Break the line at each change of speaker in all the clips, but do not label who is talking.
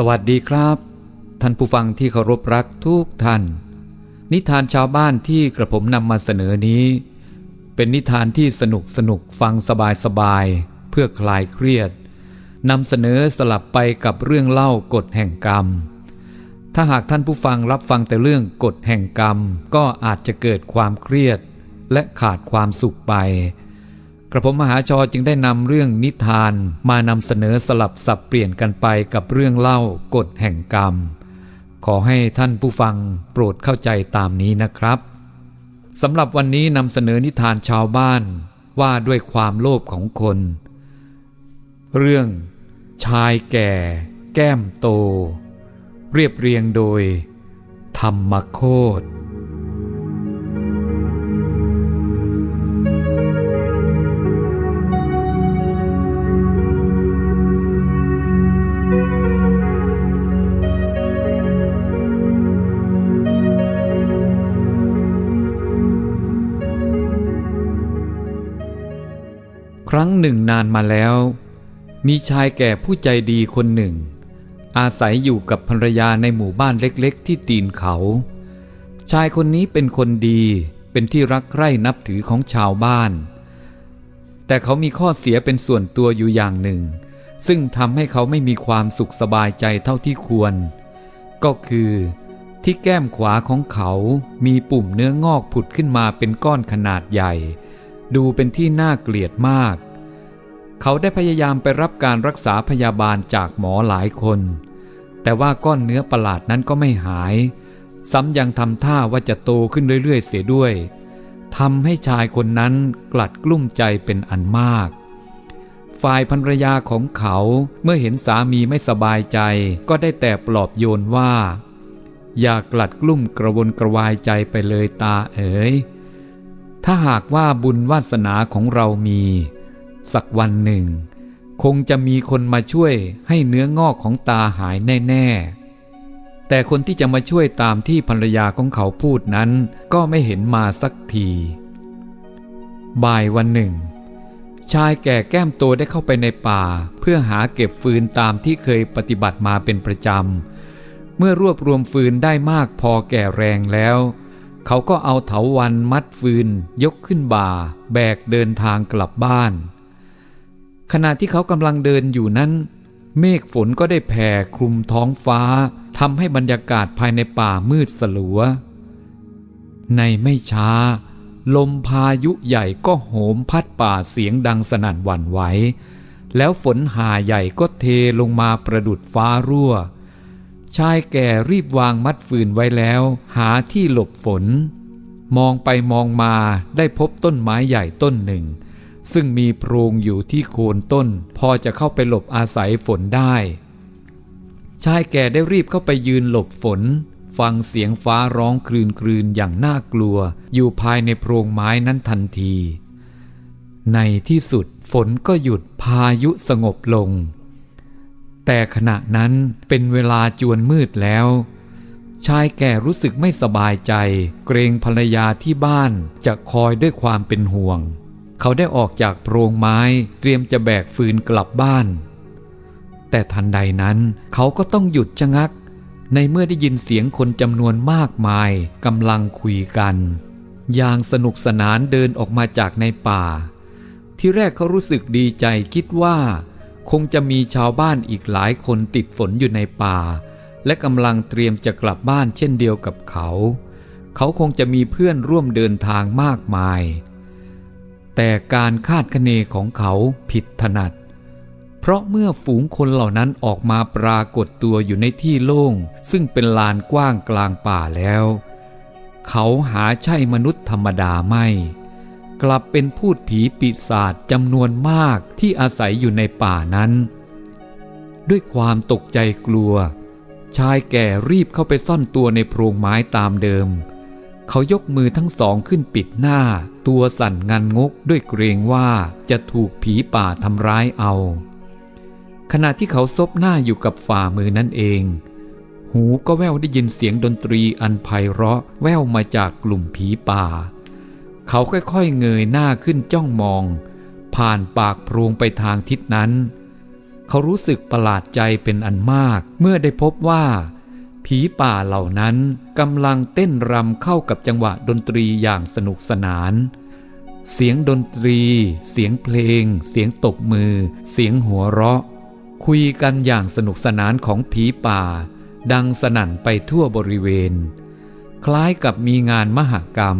สวัสดีครับ ท่านผู้ฟังที่เคารพรักทุกท่าน นิทานชาวบ้านที่กระผมนำมาเสนอนี้ เป็นนิทานที่สนุกสนุกฟังสบายสบายเพื่อคลายเครียดนำเสนอสลับไปกับเรื่องเล่ากฎแห่งกรรม ถ้าหากท่านผู้ฟังรับฟังแต่เรื่องกฎแห่งกรรม ก็อาจจะเกิดความเครียด และขาดความสุขไป กระผมมหาชอจึงได้นำเรื่องนิทานมานำเสนอสลับสับเปลี่ยนกันไปกับเรื่องเล่ากฎแห่งกรรม ขอให้ท่านผู้ฟังโปรดเข้าใจตามนี้นะครับสำหรับวันนี้นำเสนอนิทานชาวบ้านว่าด้วยความโลภของคน เรื่อง ชายแก่ แก้มโต เรียบเรียงโดย ธรรมโคตค รั้งหนึ่งนานมาแล้ว มีชายแก่ผู้ใจดีคนหนึ่ง อาศัยอยู่กับภรรยาในหมู่บ้านเล็กๆ ที่ตีนเขา ชายคนนี้เป็นคนดีเป็นที่รักใคร่นับถือของชาวบ้าน แต่เขามีข้อเสียเป็นส่วนตัวอยู่อย่างหนึ่ง ซึ่งทำให้เขาไม่มีความสุขสบายใจเท่าที่ควร ก็คือที่แก้มขวาของเขามีปุ่มเนื้องอกผุดขึ้นมาเป็นก้อนขนาดใหญ่ ดูเป็นที่น่าเกลียดมาก เขาได้พยายามไปรับการรักษาพยาบาลจากหมอหลายคน แต่ว่าก้อนเนื้อประหลาดนั้นก็ไม่หาย ซ้ำยังทำท่าว่าจะโตขึ้นเรื่อยๆ เสียด้วยทำให้ชายคนนั้นกลัดกลุ้มใจเป็นอันมาก ฝ่ายภรรยาของเขาเมื่อเห็นสามีไม่สบายใจ ก็ได้แต่ปลอบโยนว่า อย่ากลัดกลุ้มกระวนกระวายใจไปเลยตาเอ๋ยถ้าหากว่าบุญวาสนาของเรามี สักวันหนึ่ง คงจะมีคนมาช่วยให้เนื้องอกของตาหายแน่ ๆ แต่คนที่จะมาช่วยตามที่ภรรยาของเขาพูดนั้น ก็ไม่เห็นมาสักที บ่ายวันหนึ่ง ชายแก่แก้มโตได้เข้าไปในป่า เพื่อหาเก็บฟืนตามที่เคยปฏิบัติมาเป็นประจำ เมื่อรวบรวมฟืนได้มากพอแก่แรงแล้วเขาก็เอาเถาวันมัดฟืน ยกขึ้นบ่า แบกเดินทางกลับบ้าน ขณะที่เขากำลังเดินอยู่นั้น เมฆฝนก็ได้แผ่คลุมท้องฟ้าทำให้บรรยากาศภายในป่ามืดสลัว ในไม่ช้า ลมพายุใหญ่ก็โหมพัดป่าเสียงดังสนั่นหวั่นไหว แล้วฝนหาใหญ่ก็เทลงมาประดุดฟ้ารั่ว ชายแก่รีบวางมัดฟืนไว้แล้ว หาที่หลบฝน มองไปมองมาได้พบต้นไม้ใหญ่ต้นหนึ่ง ซึ่งมีโพรงอยู่ที่โคนต้น พอจะเข้าไปหลบอาศัยฝนได้ ชายแก่ได้รีบเข้าไปยืนหลบฝน ฟังเสียงฟ้าร้องครืนครืนอย่างน่ากลัว อยู่ภายในโพรงไม้นั้นทันที ในที่สุดฝนก็หยุดพายุสงบลง แต่ขณะนั้นเป็นเวลาจวนมืดแล้วชายแก่รู้สึกไม่สบายใจ เกรงภรรยาที่บ้านจะคอยด้วยความเป็นห่วง เขาได้ออกจากโพรงไม้เตรียมจะแบกฟืนกลับบ้าน แต่ทันใดนั้นเขาก็ต้องหยุดชะงัก ในเมื่อได้ยินเสียงคนจำนวนมากมายกำลังคุยกัน อย่างสนุกสนานเดินออกมาจากในป่า ที่แรกเขารู้สึกดีใจคิดว่า คงจะมีชาวบ้านอีกหลายคนติดฝนอยู่ในป่า และกำลังเตรียมจะกลับบ้านเช่นเดียวกับเขา เขาคงจะมีเพื่อนร่วมเดินทางมากมาย แต่การคาดคะเนของเขาผิดถนัด เพราะเมื่อฝูงคนเหล่านั้นออกมาปรากฏตัวอยู่ในที่โล่ง ซึ่งเป็นลานกว้างกลางป่าแล้ว เขาหาใช่มนุษย์ธรรมดาไม่ กลับเป็นพูดผีปีศาจจำนวนมากที่อาศัยอยู่ในป่านั้น ด้วยความตกใจกลัว ชายแก่รีบเข้าไปซ่อนตัวในโพรงไม้ตามเดิม เขายกมือทั้งสองขึ้นปิดหน้า ตัวสั่นงันงกด้วยเกรงว่าจะถูกผีป่าทำร้ายเอา ขณะที่เขาซบหน้าอยู่กับฝ่ามือนั่นเอง หูก็แว่วได้ยินเสียงดนตรีอันไพเราะแว่วมาจากกลุ่มผีป่า เขาค่อยๆเงยหน้าขึ้นจ้องมอง ผ่านปากโพรงไปทางทิศนั้น เขารู้สึกประหลาดใจเป็นอันมากเมื่อได้พบว่าผีป่าเหล่านั้นกำลังเต้นรำเข้ากับจังหวะดนตรีอย่างสนุกสนาน เสียงดนตรี เสียงเพลง เสียงตบมือ เสียงหัวเราะ คุยกันอย่างสนุกสนานของผีป่า ดังสนั่นไปทั่วบริเวณ คล้ายกับมีงานมหกรรม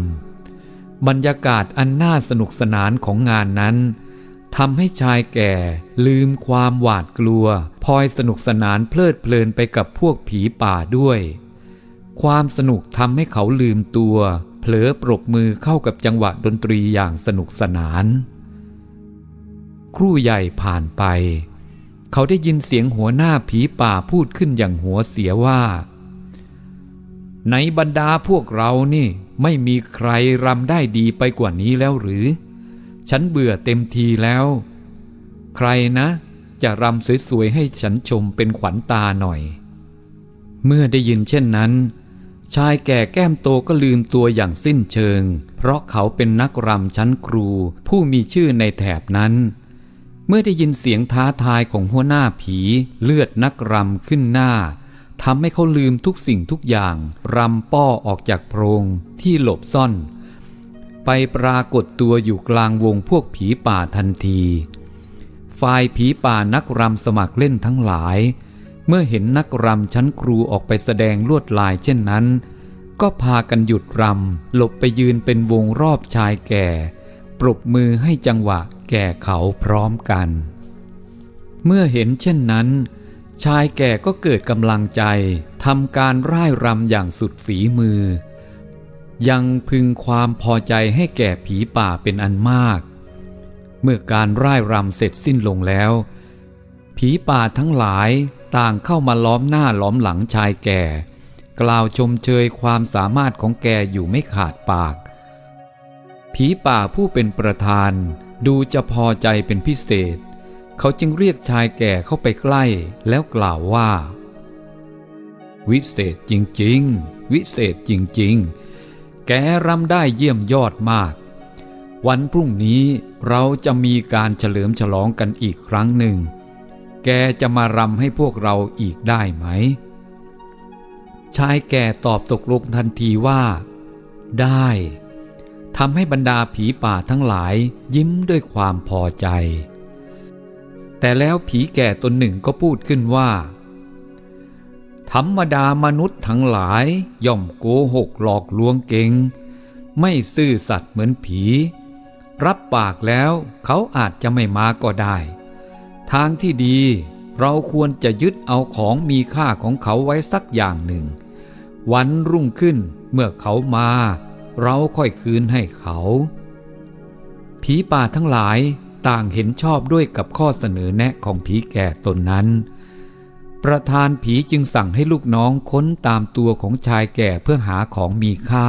บรรยากาศอันน่าสนุกสนานของงานนั้นทำให้ชายแก่ลืมความหวาดกลัวพลอยสนุกสนานเพลิดเพลินไปกับพวกผีป่าด้วย ความสนุกทำให้เขาลืมตัว ลอปรบมือเข้ากับจังหวะดนตรีอย่างสนุกสนาน ครู่ใหญ่ผ่านไป เขาได้ยินเสียงหัวหน้าผีป่าพูดขึ้นอย่างหัวเสียว่า ในบรรดาพวกเรานี่ ไม่มีใครรำได้ดีไปกว่านี้แล้วหรือ ฉันเบื่อเต็มทีแล้ว ใครนะ จะรำสวยๆให้ฉันชมเป็นขวัญตาหน่อย เมื่อได้ยินเช่นนั้น ชายแก่แก้มโตก็ลืมตัวอย่างสิ้นเชิง เพราะเขาเป็นนักรำชั้นครู ผู้มีชื่อในแถบนั้น เมื่อได้ยินเสียงท้าทายของหัวหน้าผีเลือดนักรำขึ้นหน้าทำให้เขาลืมทุกสิ่งทุกอย่างรำป้อออกจากโพรงที่หลบซ่อน ไปปรากฏตัวอยู่กลางวงพวกผีป่าทันที ฝ่ายผีป่านักรำสมัครเล่นทั้งหลาย เมื่อเห็นนักรำชั้นครูออกไปแสดงลวดลายเช่นนั้น ก็พากันหยุดรำหลบไปยืนเป็นวงรอบชายแก่ ปรบมือให้จังหวะแก่เขาพร้อมกัน เมื่อเห็นเช่นนั้น ชายแก่ก็เกิดกำลังใจทำการร่ายรำอย่างสุดฝีมือ ยังพึงความพอใจให้แก่ผีป่าเป็นอันมาก เมื่อการร่ายรำเสร็จสิ้นลงแล้ว ผีป่าทั้งหลายต่างเข้ามาล้อมหน้าล้อมหลังชายแก่ กล่าวชมเชยความสามารถของแกอยู่ไม่ขาดปาก ผีป่าผู้เป็นประธานดูจะพอใจเป็นพิเศษ เขาจึงเรียกชายแก่เข้าไปใกล้แล้วกล่าวว่า วิเศษจริงๆ วิเศษจริงๆ แกรำได้เยี่ยมยอดมาก วันพรุ่งนี้เราจะมีการเฉลิมฉลองกันอีกครั้งหนึ่ง แกจะมารำให้พวกเราอีกได้ไหม ชายแก่ตอบตกลงทันทีว่า ได้ทำให้บรรดาผีป่าทั้งหลายยิ้มด้วยความพอใจ แต่แล้วผีแก่ตนหนึ่งก็พูดขึ้นว่า ธรรมดามนุษย์ทั้งหลายย่อมโกหกหลอกลวงเก่ง ไม่ซื่อสัตย์เหมือนผี รับปากแล้วเขาอาจจะไม่มาก็ได้ ทางที่ดีเราควรจะยึดเอาของมีค่าของเขาไว้สักอย่างหนึ่ง วันรุ่งขึ้นเมื่อเขามา เราค่อยคืนให้เขา ผีป่าทั้งหลายต่างเห็นชอบด้วยกับข้อเสนอแนะของผีแก่ตนนั้น ประธานผีจึงสั่งให้ลูกน้องค้นตามตัวของชายแก่เพื่อหาของมีค่า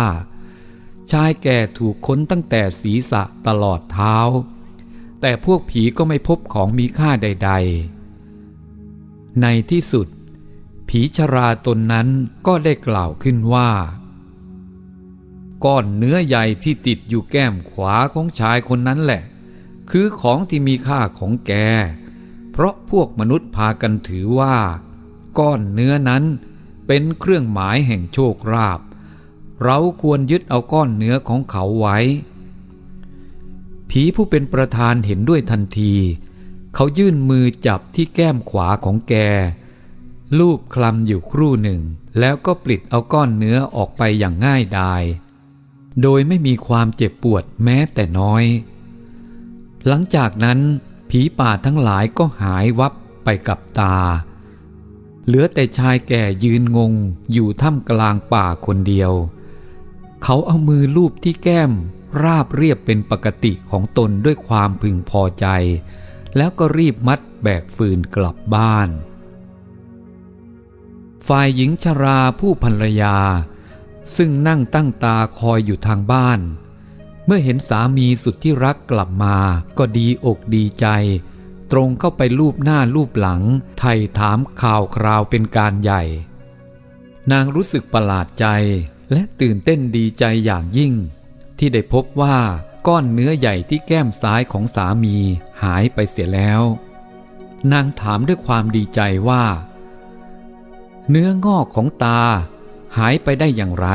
ชายแก่ถูกค้นตั้งแต่ศีรษะตลอดเท้า แต่พวกผีก็ไม่พบของมีค่าใด ๆ ในที่สุด ผีชราตนนั้นก็ได้กล่าวขึ้นว่า ก้อนเนื้อใหญ่ที่ติดอยู่แก้มขวาของชายคนนั้นแหละ คือของที่มีค่าของแก เพราะพวกมนุษย์พากันถือว่า ก้อนเนื้อนั้นเป็นเครื่องหมายแห่งโชคราภเราควรยึดเอาก้อนเนื้อของเขาไว้ ผีผู้เป็นประธานเห็นด้วยทันที เขายื่นมือจับที่แก้มขวาของแก ลูบคลำอยู่ครู่หนึ่ง แล้วก็ปลิดเอาก้อนเนื้อออกไปอย่างง่ายดาย โดยไม่มีความเจ็บปวดแม้แต่น้อย หลังจากนั้นผีป่าทั้งหลายก็หายวับไปกับตา เหลือแต่ชายแก่ยืนงงอยู่ท่ามกลางป่าคนเดียว เขาเอามือลูบที่แก้ม ราบเรียบเป็นปกติของตนด้วยความพึงพอใจ แล้วก็รีบมัดแบกฟืนกลับบ้าน ฝ่ายหญิงชราผู้ภรรยา ซึ่งนั่งตั้งตาคอยอยู่ทางบ้าน เมื่อเห็นสามีสุดที่รักกลับมา ก็ดีอกดีใจ ตรงเข้าไปลูบหน้าลูบหลัง ไถ่ถามข่าวคราวเป็นการใหญ่ นางรู้สึกประหลาดใจและตื่นเต้นดีใจอย่างยิ่ง ที่ได้พบว่าก้อนเนื้อใหญ่ที่แก้มซ้ายของสามีหายไปเสียแล้ว นางถามด้วยความดีใจว่า เนื้องอกของตาหายไปได้อย่างไร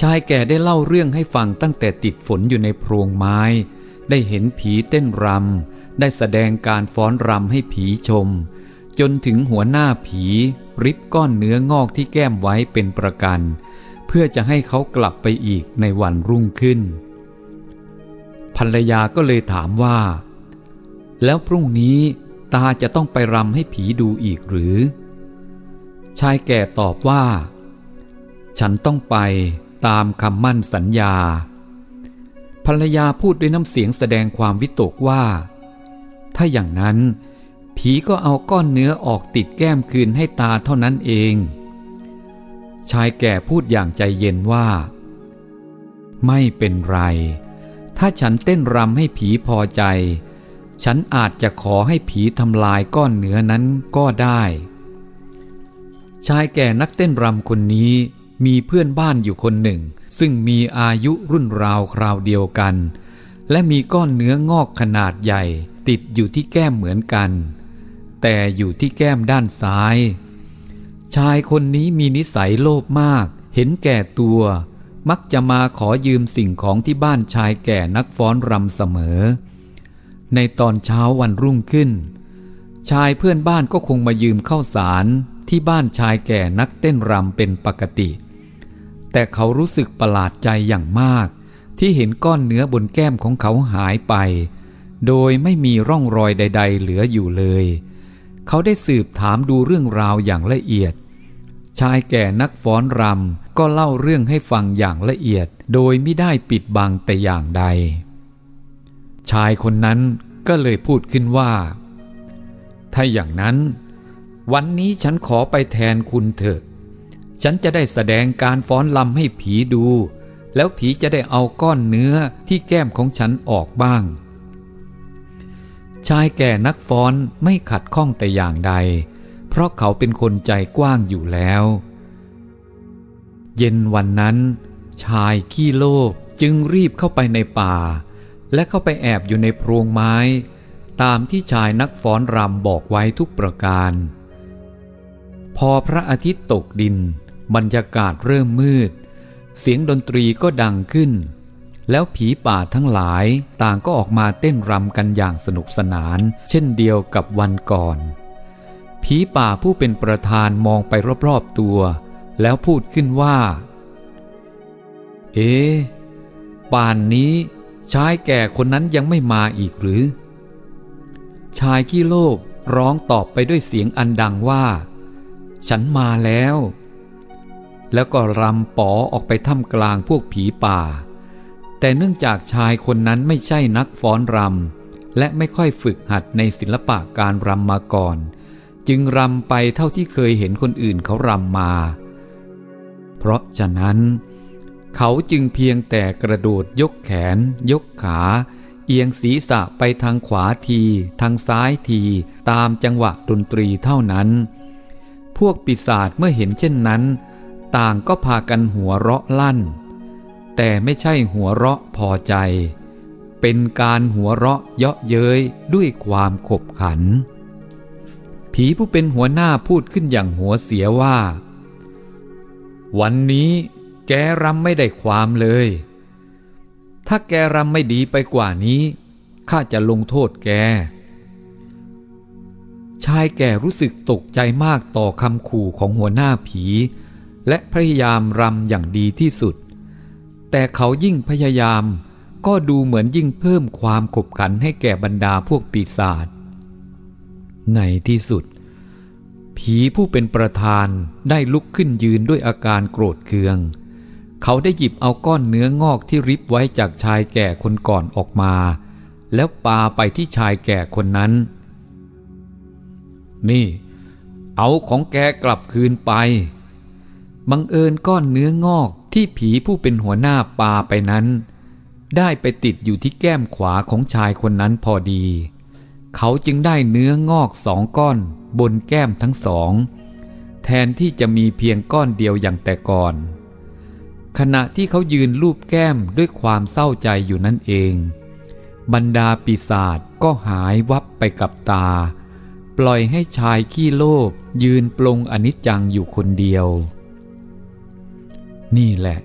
ชายแก่ได้เล่าเรื่องให้ฟังตั้งแต่ติดฝนอยู่ในโพรงไม้ ได้เห็นผีเต้นรำได้แสดงการฟ้อนรำให้ผีชม จนถึงหัวหน้าผี ริบก้อนเนื้องอกที่แก้มไว้เป็นประกัน พื่อจะให้เขากลับไปอีกในวันรุ่งขึ้น ภรรยาก็เลยถามว่า แล้วพรุ่งนี้ตาจะต้องไปรำให้ผีดูอีกหรือ ชายแก่ตอบว่า ฉันต้องไปตามคำมั่นสัญญา ภรรยาพูดด้วยน้ำเสียงแสดงความวิตกว่า ถ้าอย่างนั้น ผีก็เอาก้อนเนื้อออกติดแก้มคืนให้ตาเท่านั้นเอง ชายแก่พูดอย่างใจเย็นว่า ไม่เป็นไร ถ้าฉันเต้นรำให้ผีพอใจ ฉันอาจจะขอให้ผีทำลายก้อนเนื้อนั้นก็ได้ ชายแก่นักเต้นรำคนนี้มีเพื่อนบ้านอยู่คนหนึ่ง ซึ่งมีอายุรุ่นราวคราวเดียวกัน และมีก้อนเนื้องอกขนาดใหญ่ ติดอยู่ที่แก้มเหมือนกัน แต่อยู่ที่แก้มด้านซ้าย ชายคนนี้มีนิสัยโลภมาก เห็นแก่ตัว มักจะมาขอยืมสิ่งของที่บ้านชายแก่นักฟ้อนรำเสมอ ในตอนเช้าวันรุ่งขึ้น ชายเพื่อนบ้านก็คงมายืมข้าวสารที่บ้านชายแก่นักเต้นรำเป็นปกติ แต่เขารู้สึกประหลาดใจอย่างมาก ที่เห็นก้อนเนื้อบนแก้มของเขาหายไป โดยไม่มีร่องรอยใด ๆ เหลืออยู่เลย เขาได้สืบถามดูเรื่องราวอย่างละเอียด ชายแก่นักฟ้อนรำก็เล่าเรื่องให้ฟังอย่างละเอียด โดยไม่ได้ปิดบังแต่อย่างใด ชายคนนั้นก็เลยพูดขึ้นว่า ถ้าอย่างนั้น วันนี้ฉันขอไปแทนคุณเถอะ ฉันจะได้แสดงการฟ้อนลำให้ผีดู แล้วผีจะได้เอาก้อนเนื้อที่แก้มของฉันออกบ้าง ชายแก่นักฟ้อนไม่ขัดข้องแต่อย่างใด เพราะเขาเป็นคนใจกว้างอยู่แล้ว เย็นวันนั้น ชายขี้โลภจึงรีบเข้าไปในป่า และเข้าไปแอบอยู่ในโพรงไม้ ตามที่ชายนักฟ้อนรำบอกไว้ทุกประการ พอพระอาทิตย์ตกดิน บรรยากาศเริ่มมืด เสียงดนตรีก็ดังขึ้น แล้วผีป่าทั้งหลายต่างก็ออกมาเต้นรำกันอย่างสนุกสนาน เช่นเดียวกับวันก่อน ผีป่าผู้เป็นประธานมองไปรอบๆตัว แล้วพูดขึ้นว่า เอ๊ะป่านนี้ชายแก่คนนั้นยังไม่มาอีกหรือ ชายขี้โลภร้องตอบไปด้วยเสียงอันดังว่า ฉันมาแล้ว แล้วก็รำป๋อออกไปท่ามกลางพวกผีป่า แต่เนื่องจากชายคนนั้นไม่ใช่นักฟ้อนรำและไม่ค่อยฝึกหัดในศิลปะการรำมาก่อน จึงรำไปเท่าที่เคยเห็นคนอื่นเขารำมา เพราะฉะนั้น เขาจึงเพียงแต่กระโดดยกแขน ยกขา เอียงศีรษะไปทางขวาที ทางซ้ายที ตามจังหวะดนตรีเท่านั้น พวกปีศาจเมื่อเห็นเช่นนั้น ต่างก็พากันหัวเราะลั่น แต่ไม่ใช่หัวเราะพอใจ เป็นการหัวเราะเยาะเย้ยด้วยความขบขัน ผีผู้เป็นหัวหน้าพูดขึ้นอย่างหัวเสียว่า วันนี้แกรำไม่ได้ความเลย ถ้าแกรำไม่ดีไปกว่านี้ ข้าจะลงโทษแก ชายแก่รู้สึกตกใจมากต่อคำขู่ของหัวหน้าผี และพยายามรำอย่างดีที่สุด แต่เขายิ่งพยายามก็ดูเหมือนยิ่งเพิ่มความขบขันให้แก่บรรดาพวกปีศาจ ในที่สุด ผีผู้เป็นประธานได้ลุกขึ้นยืนด้วยอาการโกรธเคือง เขาได้หยิบเอาก้อนเนื้องอกที่ริบไว้จากชายแก่คนก่อนออกมา แล้วปาไปที่ชายแก่คนนั้น นี่ เอาของแกกลับคืนไปบังเอิญก้อนเนื้องอกที่ผีผู้เป็นหัวหน้าปาไปนั้น ได้ไปติดอยู่ที่แก้มขวาของชายคนนั้นพอดี เขาจึงได้เนื้องอกสองก้อนบนแก้มทั้งสอง แทนที่จะมีเพียงก้อนเดียวอย่างแต่ก่อน ขณะที่เขายืนลูบแก้มด้วยความเศร้าใจอยู่นั่นเอง บรรดาปีศาจก็หายวับไปกับตา ปล่อยให้ชายขี้โลภยืนปลงอนิจจังอยู่คนเดียว นี่แหละ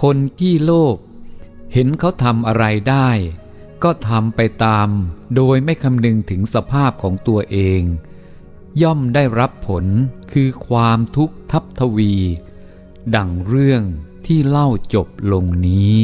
คนขี้โลภเห็นเขาทำอะไรได้ ก็ทำไปตามโดยไม่คำนึงถึงสภาพของตัวเอง ย่อมได้รับผลคือความทุกข์ทับทวี ดังเรื่องที่เล่าจบลงนี้